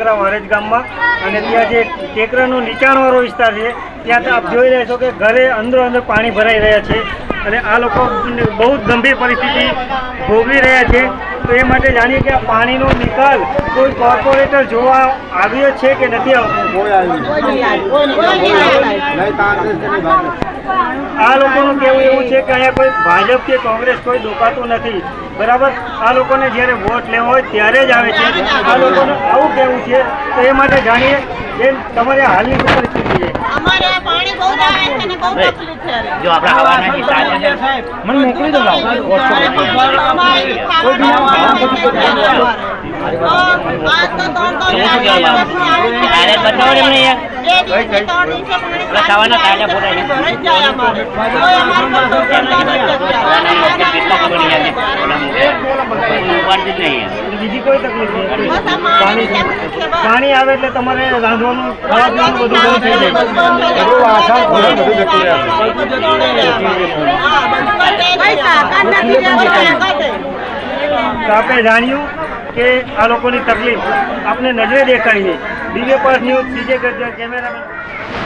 ટેકરા વારેજ ગામમાં અને ત્યાં જે ટેકરાનો નીચાણવાળો વિસ્તાર છે ત્યાં આપ જોઈ રહ્યા છો કે ઘરે અંદરો અંદર પાણી ભરાઈ રહ્યા છે અને આ લોકો બહુ જ ગંભીર પરિસ્થિતિ ભોગવી રહ્યા છે. તો એ માટે જાણીએ કે આ પાણીનો નિકાલ કોઈ કોર્પોરેટર જોવા આવ્યો છે કે નથી આવતો? આ લોકોનું કહેવું એવું છે કે અહીંયા કોઈ ભાજપ કે કોંગ્રેસ કોઈ દુખાતું નથી. બરાબર? આ લોકોને જ્યારે વોટ લેવો હોય ત્યારે જ આવે છે. આ લોકોનું આવું કહેવું છે. તો એ માટે જાણીએ કે તમારી હાલની પરિસ્થિતિ છે. અમારે આ પાણી બહુ જ આવે છે ને બહુ તકલીફ છે. જો આપણે હવાના જે છે, મને મોકલી દો. બતાવો ને એમને યાર. ખાવાના તાજા ફોટા. પાણી આવે એટલે તમારે રાંધવાનું ખાવા પીવાનું બધું બહુ થઈ જાય આપણે જાણ્યું કે આ લોકોની તકલીફ આપણે નજરે દેખાડીએ દિવ્ય પાસ ન્યૂઝ સીજે કરજો કેમેરામેન